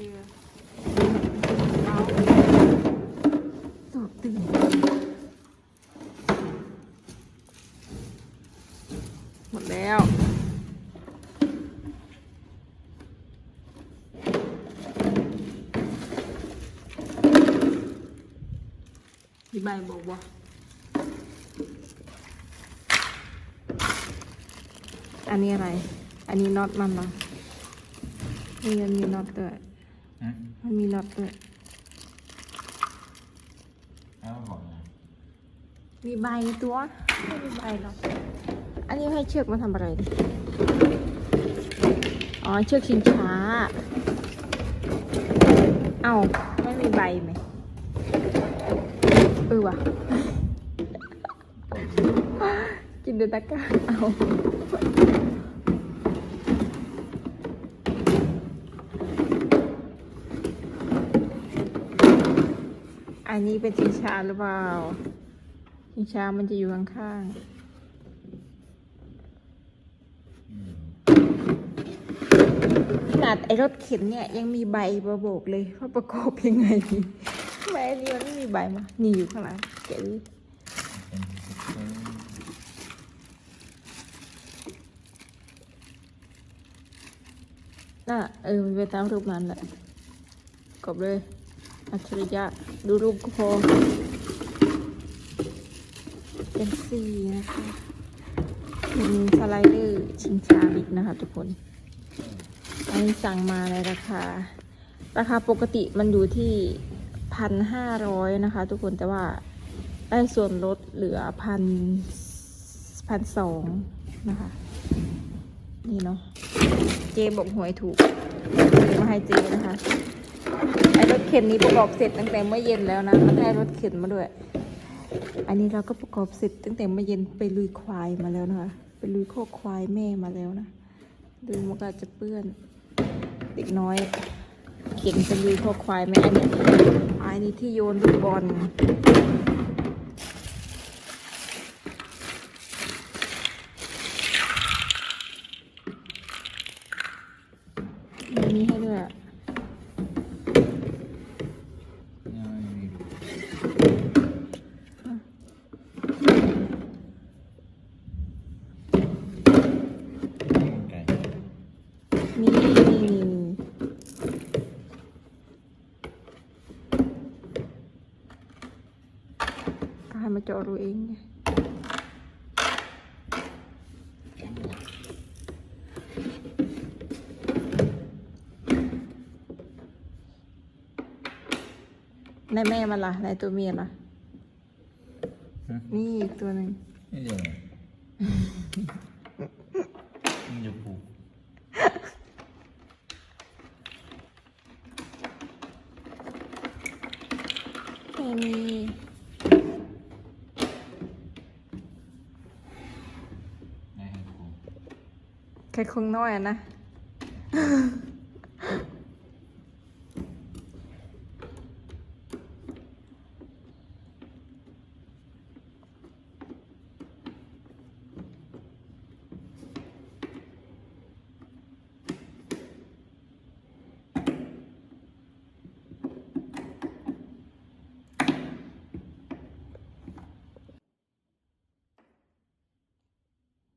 คือตอบตื่นหมดแล้วมีใบบอกว่าอันนี้อะไร อันนี้น็อตมันเหรอนี่มันมีน็อตด้วย มันมีน็อตด้วยแล้วบอกนะมีใบตัวไม่มีใบหรอก อันนี้ให้เชือกมาทำอะไรดิอ๋อเชือกชิงช้า เอ้าไม่มีใบไหมเออว่ะจินตนาการเอา อันนี้เป็นชิงช้าหรือเปล่าชิงช้ามันจะอยู่ข้างๆขนาดไอรถเข็นเนี่ยยังมีใบมาโบกเลยว่าประกอบยังไงทำไมอันนี้มันไม่มีใบมา นี่อยู่ข้างหลังเก๋ดิน่ะเออไปตามรูปนั้นแหละกบเลย อัจฉริยะดูรูปก็พอเป็นสีนะคะมีสไลเดอร์ชิงชาอีกนะคะทุกคน อันนี้สั่งมาในราคา ราคาปกติมันอยู่ที่พันห้าร้อยนะคะ ทุกคนแต่ว่าได้ส่วนลดเหลือพันพันสองนะคะ นี่เนาะเจบอกหวยถูกมาให้เจนะคะ ไอ้รถเข็นนี้ประกอบเสร็จตั้งแต่เมื่อเย็นแล้วนะมันให้รถเข็นมาด้วย อันนี้เราก็ประกอบเสร็จตั้งแต่เมื่อเย็นไปลุยควายมาแล้วนะคะไปลุยโคกควายแม่มาแล้วนะดูมันก็จะเปื้อนเด็กน้อย เข็นไปลุยโคกควายแม่อันนี้อันนี้ที่โยนลูกบอลมีนี้ให้ด้วยอะ ยังไม่มีดูไก่ นี่นี่นี่นี่ก็ให้มาเจาะรูเองไง ในแม่มันล่ะ ในตัวเมียล่ะฮะนี่อีกตัวหนึ่งนี่เดี๋ยวมันจะผูกแค่นี้ไม่ให้ผูกแค่คงน้อยอะนะ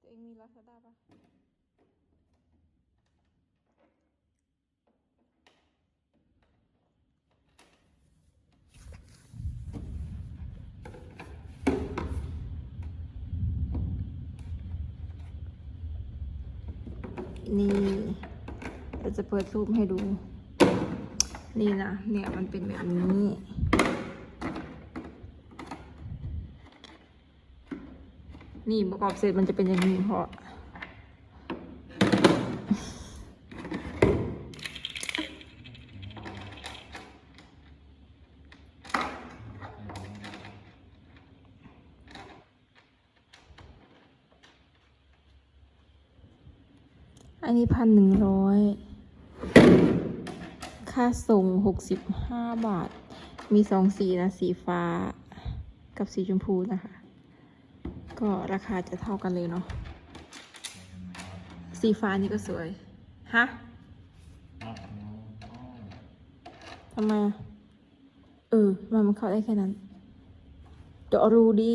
ตัวเองมีลาซาด้าปะ นี่เราจะเปิดซูปให้ดู นี่นะเนี่ยมันเป็นแบบนี้นี่ประกอบเสร็จมันจะเป็นอย่างนี้เพราะ พันหนึ่งร้อยค่าส่งหกสิบห้าบาท มีสองสีนะสีฟ้ากับสีชมพูนะคะ ก็ราคาจะเท่ากันเลยเนาะสีฟ้านี่ก็สวย ฮะทำไม เออทำไมมันเข้าได้แค่นั้น เดี๋ยวรูดี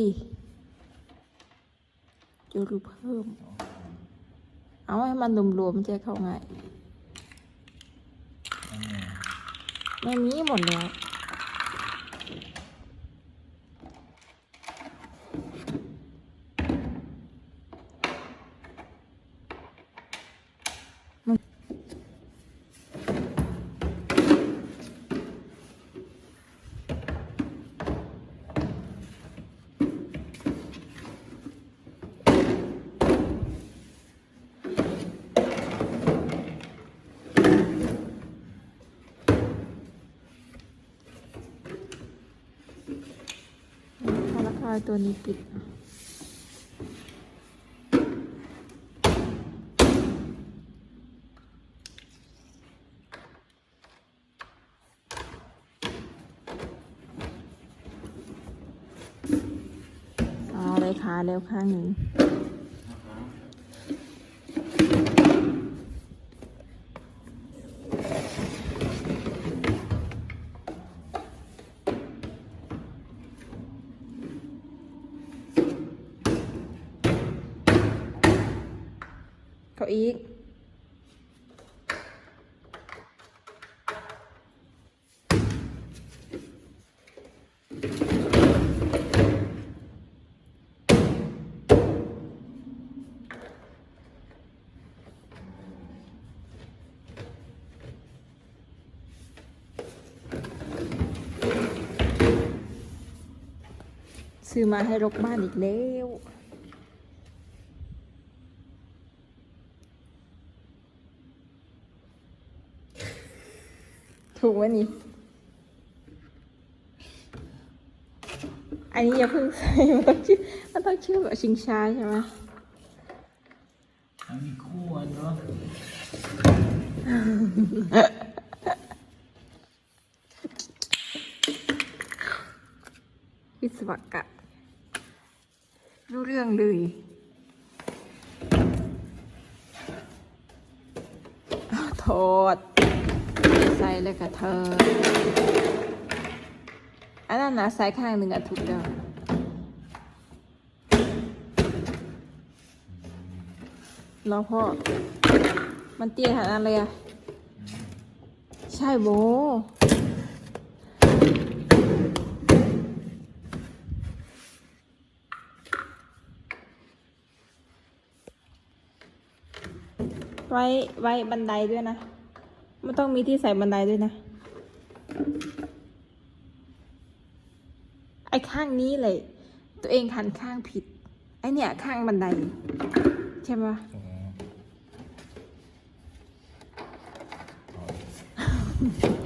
เดี๋ยวรูเพิ่ม เอาให้มันรวมๆมันจะเข้าง่ายอันนี้ไม่มีหมดแล้ว ถ้าราคาตัวนี้ปิดเอาเลยค่ะแล้วข้างหนึ่ง อีก ซื้อมาให้รกบ้านอีกแล้ว ถูกไหมนี่ อันนี้อย่าเพิ่งใส่ มันต้องชื่อมันต้องชื่อแบบชิงช้าใช่ไหมอันนี้คู่อันเนาะวิศวกะ รู้เรื่องเลยอ้าวโทษใส่ เลยค่ะเธอ อันนั้นนะใส่ข้างหนึ่งอะถูกแล้วรอพ่อ มันเตี้ยขนาดนั้นเลยอะใช่โบไว้ไว้บันไดด้วยนะ มันต้องมีที่ใส่บันไดด้วยนะ ไอ้ข้างนี้เลย ตัวเองหันข้างผิด ไอ้เนี่ยข้างบันได ใช่ไหมอ๋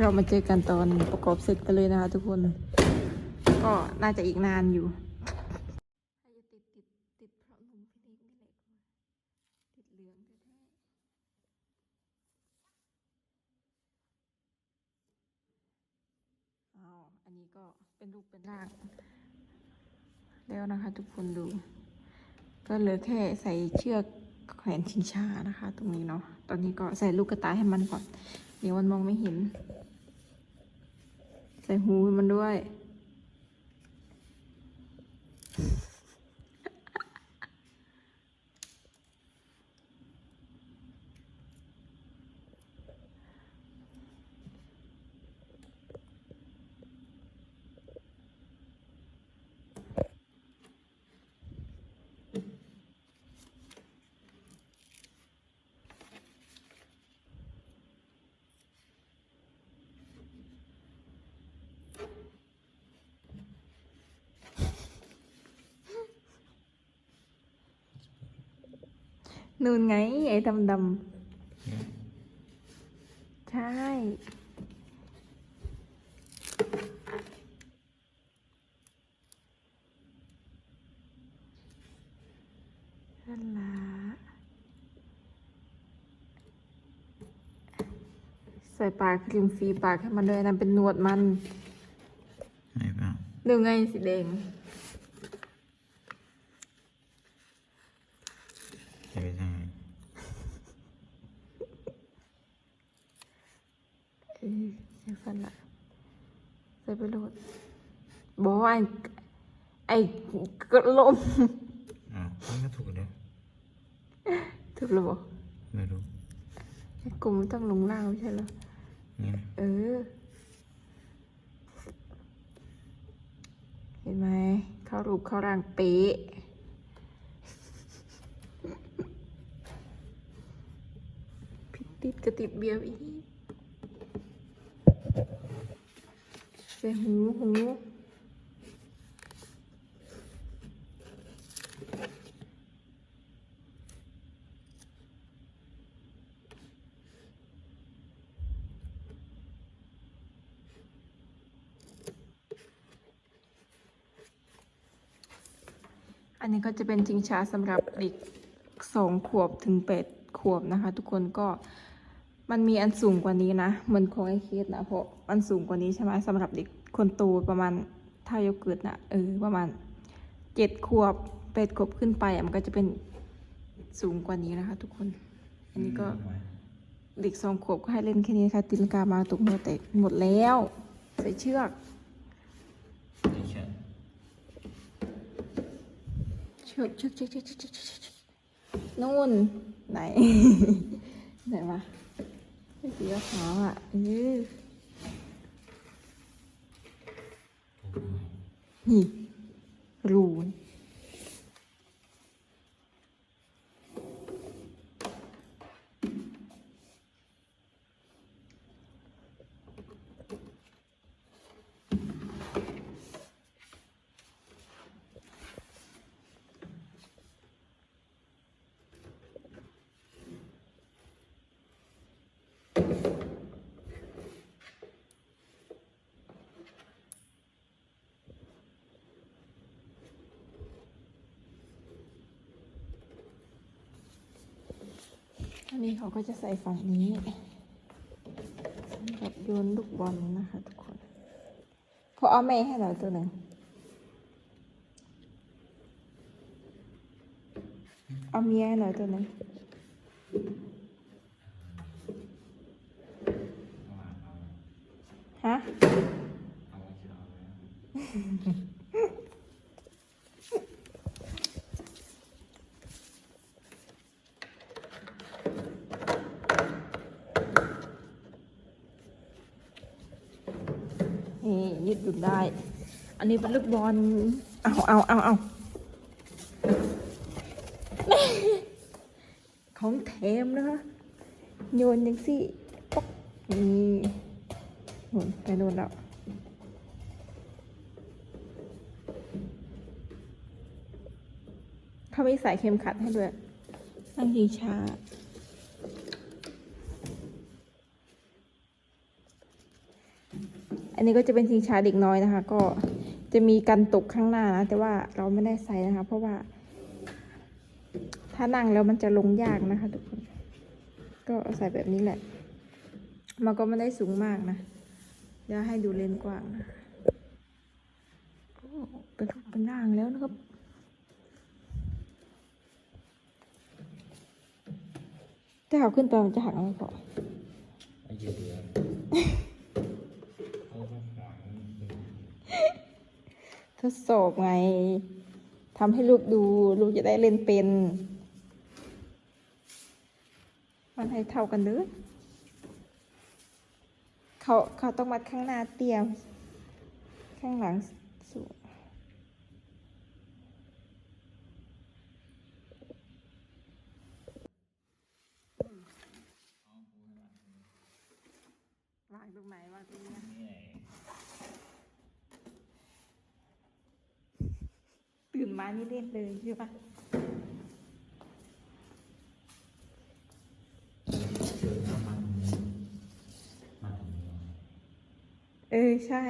เรามาเจอกันตอนประกอบเสร็จกันเลยนะคะทุกคน ก็น่าจะอีกนานอยู่ติดติดติดเพราะนุ่มพี่เล็กนี่แหละติดเหลืองแท้ๆอันนี้ก็เป็นรูปเป็นร่าง แล้วนะคะทุกคนดู ก็เหลือแค่ใส่เชือกแขวนชิงช้านะคะ ตรงนี้เนาะ ตอนนี้ก็ใส่ลูกกระต่ายให้มันก่อน เดี๋ยวมันมองไม่เห็น ใส่หูมันด้วย นูนไง ไอ้ดำดำๆใช่ นั่นละใส่ปากครีมฟรีปากให้มันด้วยนั่นเป็นหนวดมันไหนบ้างดูไงสีแดง จะไปทางไหน เออใส่ฟันละใส่ไปโหลดบอกว่าไอ้ไอ้กระลมอ๋อมันก็ถูกแล้วถูกหรือเปล่าไม่รู้ไอ้กลุ่มมันต้องลงล่างไม่ใช่เหรอเออ เห็นไหม เข้ารูปเข้าร่างเป๊ะผิติดกระติดเบียร์อีกใส่ หูหูอันนี้ก็จะเป็นชิงช้าสำหรับเด็กสองขวบถึงแปดขวบนะคะ ทุกคนก็มันมีอันสูงกว่านี้นะเหมือนของไอเคสนะเพราะมันสูงกว่านี้ใช่ไหมสำหรับเด็ก คนโตประมาณถ้ายกเกิดนะเออประมาณเจ็ดขวบแปดขวบขึ้นไปอะมันก็จะเป็นสูงกว่านี้นะคะ ทุกคน อันนี้ก็เด็กสองขวบก็ให้เล่นแค่นี้ค่ะตีลังกามาตกหัวแตกหมดแล้ว ใส่เชือกเชือกเชือกเชือกเชือกเชือกเชือกนู่นไหน ไหนวะไอ้สีขาวอะเออ นี่รูน อันนี้เขาก็จะใส่ฝั่งนี้สำหรับโยนลูกบอลนะคะทุกคนเขาเอาแม่ให้เราตัวหนึ่งเอาเมียให้เราตัวหนึ่งฮะ นี่ ยืดหยุ่นได้ อันนี้เป็นลูกบอล เอาเอาเอาเอาของแถมนะคะ โยนยังสิป๊อกนี่หนุนไปโดนแล้วเขามีสายเข็มขัดให้ด้วยนั่งชิงช้า อันนี้ก็จะเป็นชิงช้าเด็กน้อยนะคะ ก็จะมีกันตกข้างหน้านะ แต่ว่าเราไม่ได้ใส่นะคะ เพราะว่า ถ้านั่งแล้วมันจะลงยากนะคะ ทุกคน ก็ใส่แบบนี้แหละ มันก็ไม่ได้สูงมากนะเดี๋ยวให้ดูเลนกว้างนะเป็นรูปเป็นร่างแล้วนะครับถ้าเอาขึ้นไปมันจะหักอาไว้ก่อนไอ้เหรอดเอาข้างหลัง ทดสอบไงทำให้ลูกดู ลูกจะได้เล่นเป็นมันให้เท่ากันเลยเขาเขาต้องมัดข้างหน้าเตียมข้างหลังวางตรงไหนวางตรงนี้นะ นี่ไง ตื่นมานี่เล่นเลยใช่ปะเชิญเอามาตรงนี้มาตรงนี้เออ ใช่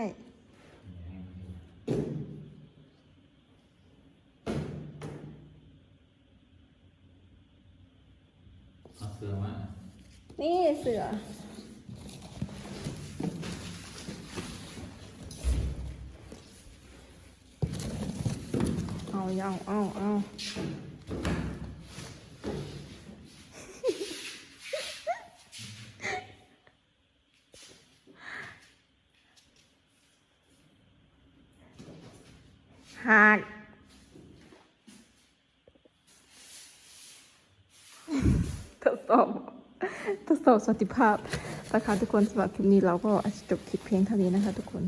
เอาเสือมา นี่เสือ เอาเอาเอาเอาหักทดสอบทดสอบสวัสดิภาพนะคะทุกคนสำหรับคลิปนี้เราก็อาจจะจบคลิปเพียงเท่านี้นะคะทุกคน